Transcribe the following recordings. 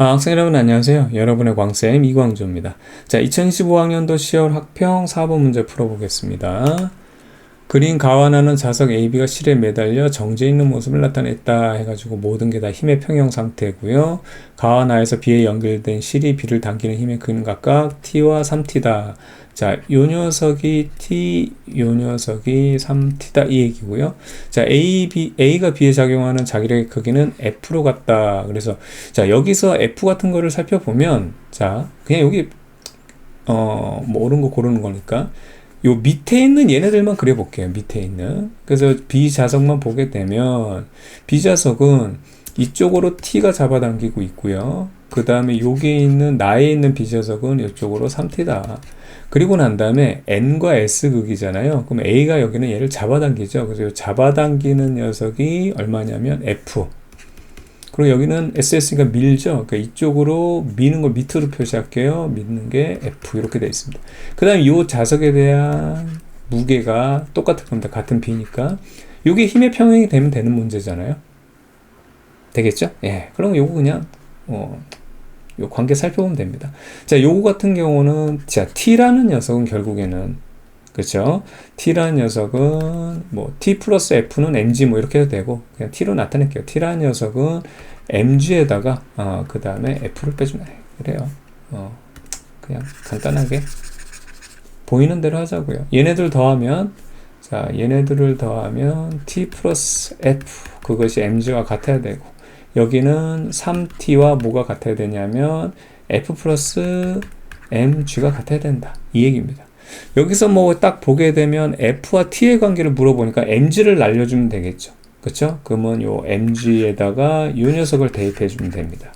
아, 학생 여러분 안녕하세요. 여러분의 광쌤 이광조입니다. 자, 2025학년도 10월 학평 4번 문제 풀어보겠습니다. 그린 가와나는 자석 AB가 실에 매달려 정제 있는 모습을 나타냈다 해가지고 모든 게 다 힘의 평형 상태고요. 가와나에서 B에 연결된 실이 B를 당기는 힘의 근은 각각 T와 3T다. 자, 요 녀석이 T, 요 녀석이 3T다 이 얘기고요. 자, A, B, A가 B에 작용하는 자기력의 크기는 F로 같다. 그래서 자, 여기서 F 같은 거를 살펴보면 자, 그냥 여기 어, 뭐 옳은 거 고르는 거니까 요 밑에 있는 얘네들만 그려볼게요. 밑에 있는. 그래서 B 자석만 보게 되면 B 자석은 이쪽으로 T가 잡아당기고 있고요. 그 다음에 여기에 있는 나에 있는 B 자석은 이쪽으로 3T다. 그리고 난 다음에 N과 S 극이잖아요. 그럼 A가 여기는 얘를 잡아당기죠. 그래서 이 잡아당기는 녀석이 얼마냐면 F. 그리고 여기는 SS니까 밀죠. 그러니까 이쪽으로 미는 걸 밑으로 표시할게요. 미는 게 F 이렇게 되어 있습니다. 그 다음에 이 자석에 대한 무게가 똑같을 겁니다. 같은 B니까. 이게 힘의 평형이 되면 되는 문제잖아요. 되겠죠? 예. 그럼 요거 그냥 어, 요 관계 살펴보면 됩니다. 자, 요거 같은 경우는 자, T라는 녀석은 결국에는 그렇죠? T라는 녀석은 뭐 T 플러스 F는 mg 뭐 이렇게 해도 되고 그냥 T로 나타낼게요. T라는 녀석은 mg에다가 어, 그 다음에 F를 빼주면 그래요. 어, 그냥 간단하게 보이는 대로 하자고요. 얘네들 더하면 자 얘네들을 더하면 T 플러스 F 그것이 mg와 같아야 되고 여기는 3t와 뭐가 같아야 되냐면 f 플러스 mg가 같아야 된다. 이 얘기입니다. 여기서 뭐 딱 보게 되면 f와 t의 관계를 물어보니까 mg를 날려주면 되겠죠. 그쵸? 그러면 요 mg에다가 요 녀석을 대입해 주면 됩니다.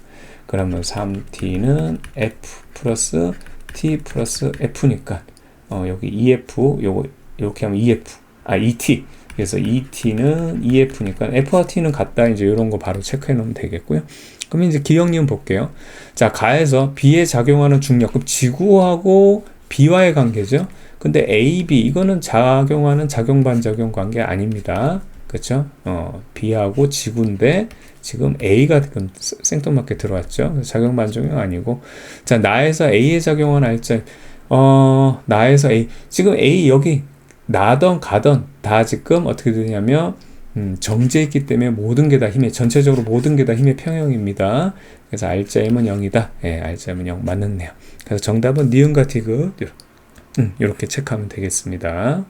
그러면 3t는 f 플러스 t 플러스 f니까 어, 여기 EF 요거 이렇게 하면 EF 아 ET 그래서 ET는 EF니까 F와 T는 같다. 이제 이런 거 바로 체크해 놓으면 되겠고요. 그럼 이제 기억리은 볼게요. 자, 가에서 B에 작용하는 중력. 그럼 지구하고 B와의 관계죠. 근데 A, B 이거는 작용하는 작용 반작용 관계 아닙니다. 그렇죠? 어, B하고 지구인데 지금 A가 지금 생뚱맞게 들어왔죠. 작용 반작용 아니고 자, 나에서 A에 작용하는 알짜 어, 나에서 A 지금 A 여기 나던 가던 다 지금 어떻게 되냐면 음, 정제했기 때문에 모든 게 다 힘의 전체적으로 모든 게 다 힘의 평형입니다. 그래서 알짜임은 0이다. 예, 알짜임은 0 맞는네요. 그래서 정답은 니은과 티그 음, 이렇게 체크하면 되겠습니다.